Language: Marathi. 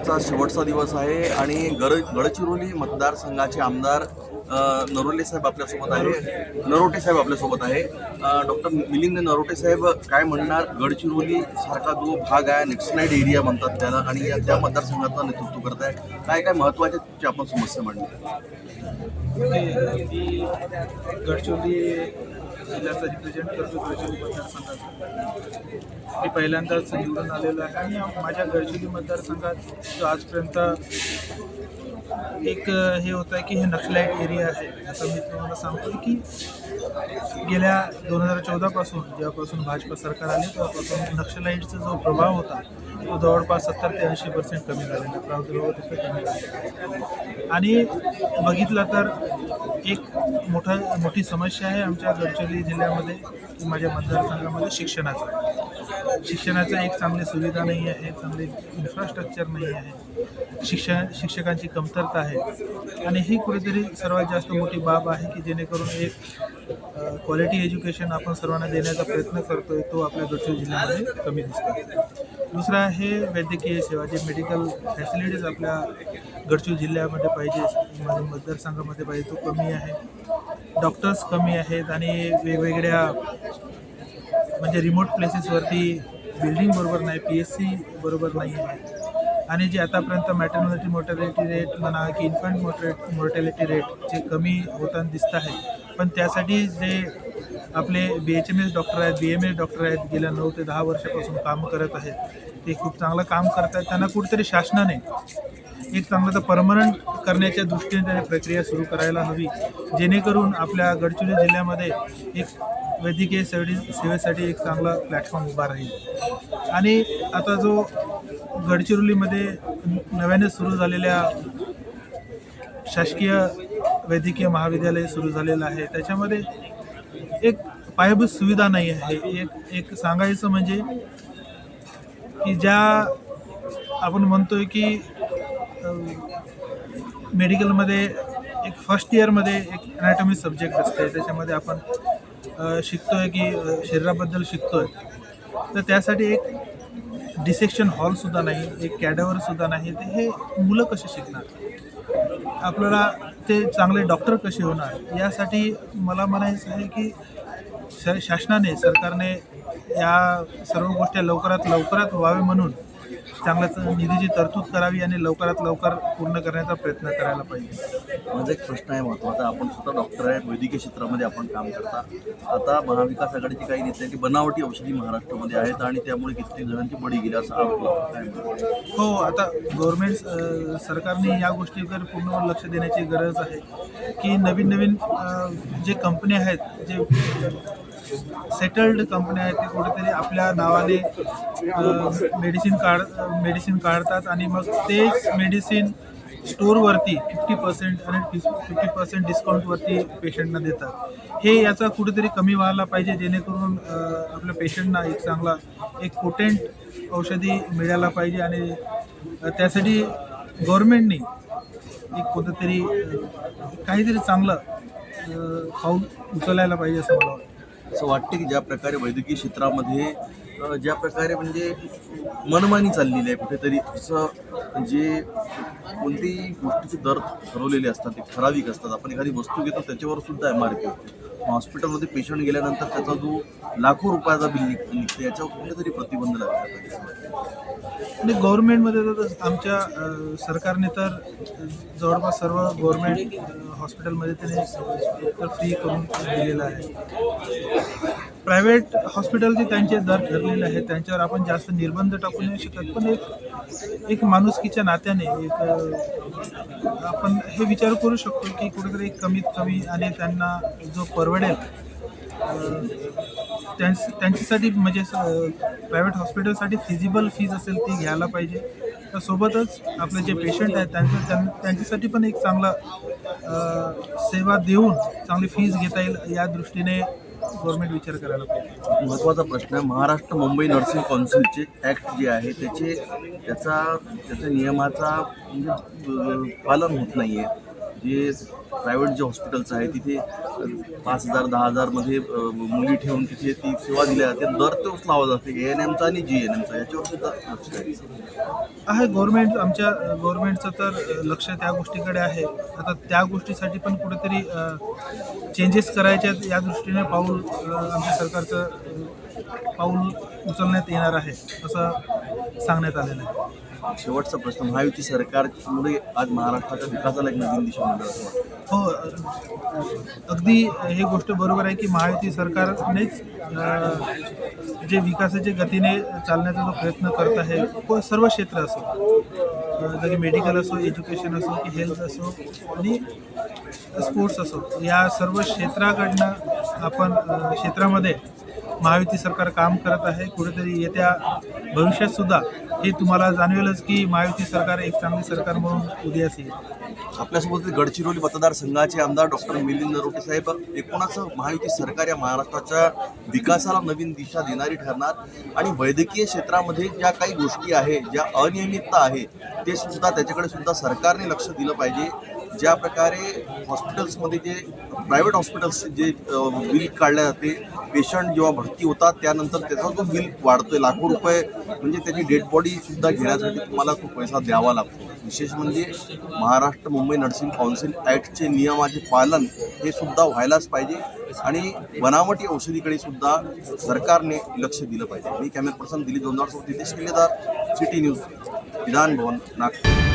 आजचा शेवटचा दिवस आहे आणि गड गडचिरोली मतदारसंघाचे आमदार अ, नरोले साहेब आपल्यासोबत आहे. नरोटे साहेब आपल्यासोबत आहे. डॉक्टर मिलिंद नरोटे साहेब काय म्हणणार? गडचिरोली सारखा जो भाग आहे नेक्सलाइड एरिया म्हणतात त्याला आणि या त्या मतदारसंघाचं नेतृत्व करत आहे काय काय महत्त्वाच्या आपण समस्या मांडली? गडचिरोली जिल्ह्याचा रिप्रेझेंट करतो गडचिरोली मतदारसंघाचा. मी पहिल्यांदाच निवडून आलेलो आहे. आणि माझ्या गडचिरोली मतदारसंघात जो आजपर्यंत एक हे होतं आहे की हे नक्षलाईट एरिया आहे. असं मी तुम्हाला सांगतो की गेल्या दोन हजार चौदापासून जेव्हापासून भाजपा सरकार आले तेव्हापासून नक्षलाईटचा जो प्रभाव होता तो जवळपास सत्तर ते ऐंशी पर्सेंट कमी झालेला आहे. तिथे कमी झाला आणि बघितलं तर एक मोठा मोठी समस्या आहे आमच्या गडचिरोली जिल्ह्यामध्ये माझ्या मतदारसंघामध्ये शिक्षणाचं. शिक्षणाचं एक चांगली सुविधा नाही आहे चांगले इन्फ्रास्ट्रक्चर नाही आहे. शिक्षण शिक्षकांची कमतरता आहे. आणि ही कुठेतरी सर्वात जास्त मोठी बाब आहे की जेणेकरून एक क्वालिटी एज्युकेशन आपण सर्वांना देण्याचा प्रयत्न करतोय तो आपल्या गडचिरोली जिल्ह्यामध्ये कमी दिसतो दुसरं आहे वैद्यकीय सेवा जे मेडिकल फॅसिलिटीज आपल्या गडचिरोली जिल्ह्यामध्ये पाहिजे माझ्या मतदारसंघामध्ये पाहिजे तो कमी आहे. डॉक्टर्स कमी आहेत आणि वेगवेगळ्या म्हणजे रिमोट प्लेसेसवरती बिल्डिंग बरोबर नाही पी एस सी बरोबर नाही आहे. आणि जे आतापर्यंत मॅटर्निटी मोर्टॅलिटी रेट म्हणा की इन्फंट मोर्टे मोर्टॅलिटी रेट जे कमी होताना दिसत आहे पण त्यासाठी जे आपले B H M S doctor आहेत बी एम एस डॉक्टर आहेत गेल्या नऊ ते दहा वर्षापासून काम करत आहेत. ते खूप चांगलं काम करत आहेत. त्यांना कुठेतरी शासनाने एक चांगलं तर परमनंट करण्याच्या दृष्टीने त्याने प्रक्रिया सुरू करायला हवी. जेणेकरून आपल्या गडचिरोली जिल्ह्यामध्ये एक वैद्यकीय सेवे सेवेसाठी एक चांगला प्लॅटफॉर्म उभा राहील. आणि आता जो गडचिरोलीमध्ये नव्याने सुरू झालेल्या शासकीय वैद्यकीय महाविद्यालय सुरू झालेलं आहे त्याच्यामध्ये एक पायाभूत सुविधा नाही आहे. एक एक सांगायचं म्हणजे की ज्या आपण म्हणतोय की मेडिकलमध्ये एक फर्स्ट इयरमध्ये एक अनॅटॉमी सब्जेक्ट असते. त्याच्यामध्ये आपण शिकतो शिकतोय की शरीराबद्दल शरीराबद्दल शिकतोय. तर त्यासाठी एक डिसेक्शन हॉलसुद्धा नाही एक कॅडवरसुद्धा नाही. तर हे मुलं कसे शिकणार? आपल्याला ते चांगले डॉक्टर कसे होणार? यासाठी मला म्हणायचं आहे की श शासनाने सरकारने या सर्व गोष्टी लवकरात लवकरात व्हावे म्हणून चांगल्या निधीची तरतूद करावी आणि लवकरात लवकर पूर्ण करण्याचा प्रयत्न करायला पाहिजे. माझा एक प्रश्न आहे महत्त्वाचा आपण स्वतः डॉक्टर आहे वैद्यकीय क्षेत्रामध्ये आपण काम करता. आता महाविकास आघाडीची काही नेत्यांची बनावटी औषधी महाराष्ट्रामध्ये आहेत आणि त्यामुळे कित्येक जणांची बळी गेली असं आरोप? हो आता गव्हर्मेंट सरकारने या गोष्टीवर पूर्ण लक्ष देण्याची गरज आहे की नवीन नवीन जे कंपन्या आहेत जे सेटल्ड कंपन्या आहेत ते कुठेतरी आपल्या नावाने मेडिसिन काढ मेडिसिन काढतात आणि मग तेच मेडिसिन स्टोअरवरती फिफ्टी पर्सेंट आणि फिफ्टी पर्सेंट डिस्काउंटवरती पेशंटना देतात. हे याचा कुठेतरी कमी व्हायला पाहिजे जेणेकरून आपल्या पेशंटना एक चांगला एक पोटेंट औषधी मिळायला पाहिजे आणि त्यासाठी गव्हर्मेंटने एक कोणतं तरी काहीतरी चांगलं पाऊल उचलायला पाहिजे असं मला वाटतं. असं वाटते की ज्या प्रकारे वैद्यकीय क्षेत्रामध्ये ज्या प्रकारे म्हणजे मनमानी चाललेली आहे कुठेतरी असं जे कोणतीही गोष्टीचे दर ठरवलेले असतात ते ठराविक असतात. आपण एखादी वस्तू घेतो त्याच्यावर सुद्धा एम आर पी हॉस्पिटलमध्ये पेशंट गेल्यानंतर त्याचा जो लाखो रुपयाचा बिल निघतो याच्यावर कुठेतरी प्रतिबंध लागला. आणि गव्हर्नमेंटमध्ये तर आमच्या सरकारने तर जवळपास सर्व गव्हर्नमेंट हॉस्पिटलमध्ये त्याने फ्री करून दिलेलं आहे. प्रायव्हेट हॉस्पिटलचे त्यांचे दर ठरलेले आहेत त्यांच्यावर आपण जास्त निर्बंध टाकू नाही शकत. पण एक एक माणुसकीच्या नात्याने एक आपण हे विचार करू शकतो की कुठेतरी कमीत कमी आणि त्यांना जो परवडेल त्यां त्यांच्यासाठी म्हणजे प्रायव्हेट हॉस्पिटलसाठी फिजिबल फीज असेल ती घ्यायला पाहिजे. तर सोबतच आपले जे पेशंट आहेत त्यांचं त्यां त्यांच्यासाठी पण एक चांगला सेवा देऊन चांगली फीज घेता येईल या दृष्टीने गव्हर्नमेंट विचार करायला पाहिजे. महत्त्वाचा प्रश्न आहे महाराष्ट्र मुंबई नर्सिंग कौन्सिलचे ॲक्ट जे आहे त्याचे त्याचा त्याच्या नियमाचा म्हणजे पालन होत नाही आहे जे प्रायव्हेट जे हॉस्पिटल्स आहे तिथे पाच हजार दहा हजारमध्ये मुली ठेवून तिथे ती सेवा दिल्या जाते. दर तोच लावा जाते ए एन एमचा आणि जी एन एमचा याच्यावर सुद्धा लक्ष द्यायचं आहे गव्हर्मेंट आमच्या गव्हर्मेंटचं तर लक्ष त्या गोष्टीकडे आहे. आता त्या गोष्टीसाठी पण कुठेतरी चेंजेस करायच्या या दृष्टीने पाऊल आमच्या सरकारचं पाऊल उचलण्यात येणार आहे असं सांगण्यात आलेलं आहे. शेवटचा प्रश्न महायुती सरकारमुळे आज महाराष्ट्राच्या विकासाला एक नवीन दिशा मिळणार हो अगदी हे गोष्ट बरोबर आहे की महायुती सरकारनेच जे विकासाच्या गतीने चालण्याचा जो प्रयत्न करत आहे सर्व क्षेत्र असो जरी मेडिकल असो एज्युकेशन असो की हेल्थ असो आणि स्पोर्ट्स असो या सर्व क्षेत्राकडनं आपण क्षेत्रामध्ये महायुती सरकार काम करत आहे. कुठेतरी येत्या भविष्यात सुद्धा हे तुम्हाला जाणवेलच की महायुती सरकार एक चांगली सरकार म्हणून उद्यास येईल आपल्यासोबत गडचिरोली मतदारसंघाचे आमदार डॉक्टर मिलिंद नरोटे साहेब. एकूणच महायुती सरकार या महाराष्ट्राच्या विकासाला नवीन दिशा देणारी ठरणार. आणि वैद्यकीय क्षेत्रामध्ये ज्या काही गोष्टी आहे ज्या अनियमितता आहे ते सुद्धा त्याच्याकडे सुद्धा सरकारने लक्ष दिलं पाहिजे. ज्या प्रकारे हॉस्पिटल्समध्ये जे प्रायव्हेट हॉस्पिटल्स जे बिल काढले जाते पेशंट जेव्हा भरती होतात त्यानंतर त्याचा जो बिल वाढतोय लाखो रुपये म्हणजे त्याची डेड बॉडीसुद्धा घेण्यासाठी तुम्हाला तो पैसा द्यावा लागतो. विशेष म्हणजे महाराष्ट्र मुंबई नर्सिंग काउन्सिल ॲक्टचे नियमाचे पालन हे सुद्धा व्हायलाच पाहिजे आणि बनावटी औषधीकडे सुद्धा सरकारने लक्ष दिलं पाहिजे. मी कॅमेरा पर्सन दिलीप दोनदार सोबत नितेश किल्लेदार सिटी न्यूज विधान भवन नागपूर.